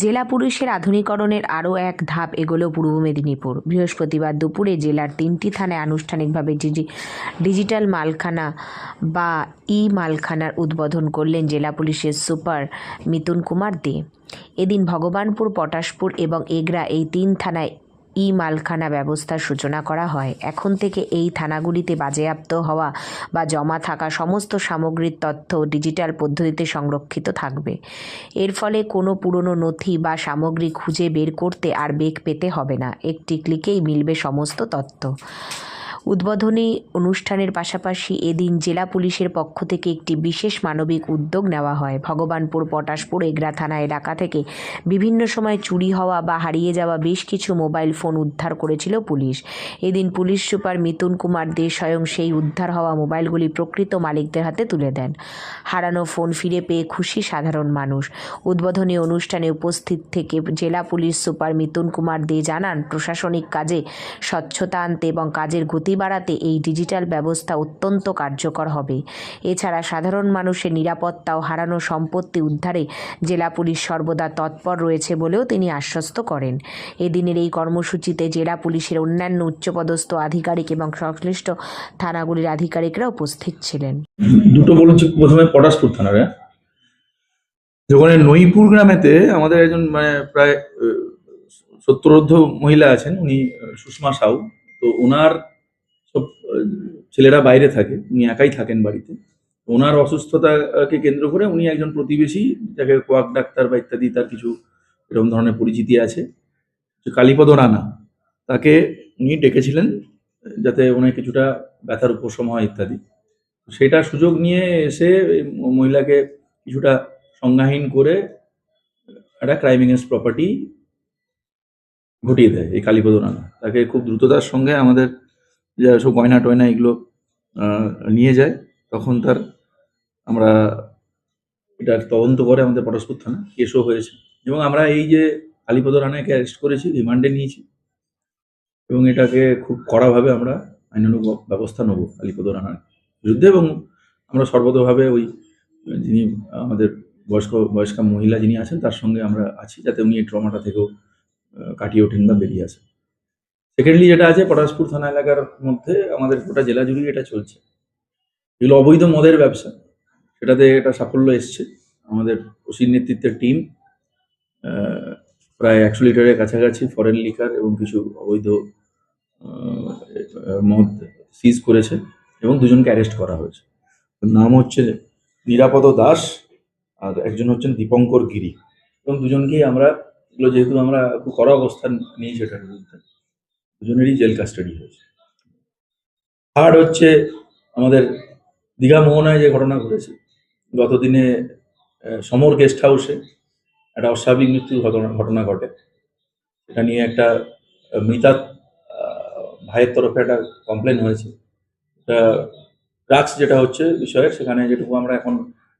জেলা পুলিশের আধুনিকরণের আরও এক ধাপ এগোলো পূর্ব মেদিনীপুর। বৃহস্পতিবার দুপুরে জেলার তিনটি থানায় আনুষ্ঠানিকভাবে ডিজি- ডিজিটাল মালখানা বা ই মালখানার উদ্বোধন করলেন জেলা পুলিশের সুপার মিতুন কুমার দে। এদিন ভগবানপুর, পটাশপুর এবং এগরা এই তিন থানায় ই মালখানা ব্যবস্থার সূচনা করা হয়। এখন থেকে এই থানাগুলিতে বাজেয়াপ্ত হওয়া বা জমা থাকা সমস্ত সামগ্রীর তথ্য ডিজিটাল পদ্ধতিতে সংরক্ষিত থাকবে। এর ফলে কোনো পুরনো নথি বা সামগ্রী খুঁজে বের করতে আর বেগ পেতে হবে না। একটি ক্লিকেই মিলবে সমস্ত তথ্য। উদ্বোধনী অনুষ্ঠানের পাশাপাশি এদিন জেলা পুলিশের পক্ষ থেকে একটি বিশেষ মানবিক উদ্যোগ নেওয়া হয়। ভগবানপুর, পটাশপুর, এগরা থানা এলাকা থেকে বিভিন্ন সময় চুরি হওয়া বা হারিয়ে যাওয়া বেশ কিছু মোবাইল ফোন উদ্ধার করেছিল পুলিশ। এদিন পুলিশ সুপার মিতুন কুমার দে স্বয়ং সেই উদ্ধার হওয়া মোবাইলগুলি প্রকৃত মালিকদের হাতে তুলে দেন। হারানো ফোন ফিরে পেয়ে খুশি সাধারণ মানুষ। উদ্বোধনী অনুষ্ঠানে উপস্থিত থেকে জেলা পুলিশ সুপার মিতুন কুমার দে জানান, প্রশাসনিক কাজে স্বচ্ছতা আনতে এবং কাজের গতি বাড়াতে এই ডিজিটাল ব্যবস্থা অত্যন্ত কার্যকর হবে। এছাড়া সাধারণ মানুষের নিরাপত্তা ও হারানো সম্পত্তি উদ্ধারে জেলা পুলিশ সর্বদা তৎপর রয়েছে বলেও তিনি আশ্বস্ত করেন। এদিনের এই কর্মসূচিতে জেলা পুলিশের অন্যান্য উচ্চপদস্থ আধিকারিক এবং সংশ্লিষ্ট থানাগুলির আধিকারিকরা উপস্থিত ছিলেন। দুটো বলেছি প্রথমে পটাশপুর থানার যখন নইপুর গ্রামেতে আমাদের একজন মানে প্রায় সত্তরোর্ধ মহিলা আছেন, উনি সুষমা সাউ। তো ওনার ছেলেরা বাইরে থাকে, উনি একাই থাকেন বাড়িতে। ওনার অসুস্থতাকে কেন্দ্র করে উনি একজন প্রতিবেশী, যাকে কোয়াক ডাক্তার বা ইত্যাদি তার কিছু এরকম ধরনের পরিচিতি আছে কালীপদ রানা। তাকে উনি ডেকেছিলেন যাতে ওনার কিছুটা ব্যথার উপশম হয় ইত্যাদি। সেটা সুযোগ নিয়ে এসে মহিলাকে কিছুটা সংজ্ঞাহীন করে একটা ক্রাইম এগেন্স্ট প্রপার্টি ঘটিয়ে দেয় এই কালীপদ রানা। তাকে খুব দ্রুততার সঙ্গে আমাদের যা সব গয়না টয়না এগুলো নিয়ে যায়, তখন তার আমরা এটা তদন্ত করে আমাদের পরস্পর থানা, কেসও হয়েছে। এবং আমরা এই যে কালীপদ রানাকে অ্যারেস্ট করেছি, রিমান্ডে নিয়েছি। এবং এটাকে খুব কড়াভাবে আমরা আইনানুগ ব্যবস্থা নেব কালীপদ রানার বিরুদ্ধে এবং আমরা সর্বতভাবে ওই যিনি আমাদের বয়স্ক, বয়স্কা মহিলা যিনি আছেন, তার সঙ্গে আমরা আছি, যাতে উনি এই ট্রমাটা থেকেও কাটিয়ে ওঠেন বা বেরিয়ে আসেন। সেকেন্ডলি যেটা আছে, পটাশপুর থানা এলাকার মধ্যে আমাদের গোটা জেলা জুড়ে এটা চলছে। এগুলো অবৈধ মদের ব্যবসা। সেটাতে এটা সাফল্য এসছে। আমাদের ওসির নেতৃত্বের টিম প্রায় একশো লিটারের কাছাকাছি ফরেন লিকার এবং কিছু অবৈধ মদ সিজ করেছে এবং দুজনকে অ্যারেস্ট করা হয়েছে। নাম হচ্ছে নিরাপদ দাস আর একজন হচ্ছেন দীপঙ্কর গিরি। এবং দুজনকেই আমরা, এগুলো যেহেতু আমরা কড়া অবস্থান নিয়েছি এটার বিরুদ্ধে। দুজনেরই জেল কাস্টাডি হয়েছে। থার্ড হচ্ছে আমাদের দীঘা মোহনায় যে ঘটনা ঘটেছে, গতদিনে সমর গেস্ট হাউসে একটা অস্বাভাবিক মৃত্যুর ঘটনা ঘটনা ঘটে। এটা নিয়ে একটা মৃতা ভাইয়ের তরফে একটা কমপ্লেন হয়েছে। ড্রাগস যেটা হচ্ছে বিষয়ের, সেখানে যেটুকু আমরা এখন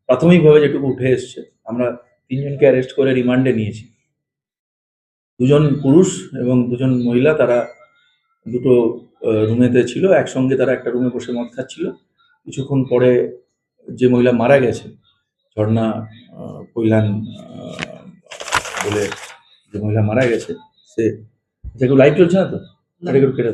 প্রাথমিকভাবে যেটুকু উঠে এসছে, আমরা তিনজনকে অ্যারেস্ট করে রিমান্ডে নিয়েছি। দুজন পুরুষ এবং দুজন মহিলা, তারা দুটো রুমেতে ছিল একসঙ্গে তারা একটা রুমে বসে মদ খাচ্ছিল কিছুক্ষণ পরে যে মহিলা মারা গেছে ঝর্ণা কৈলান বলে যে মহিলা মারা গেছে সে যে লাইট চলছে না তো কেটে।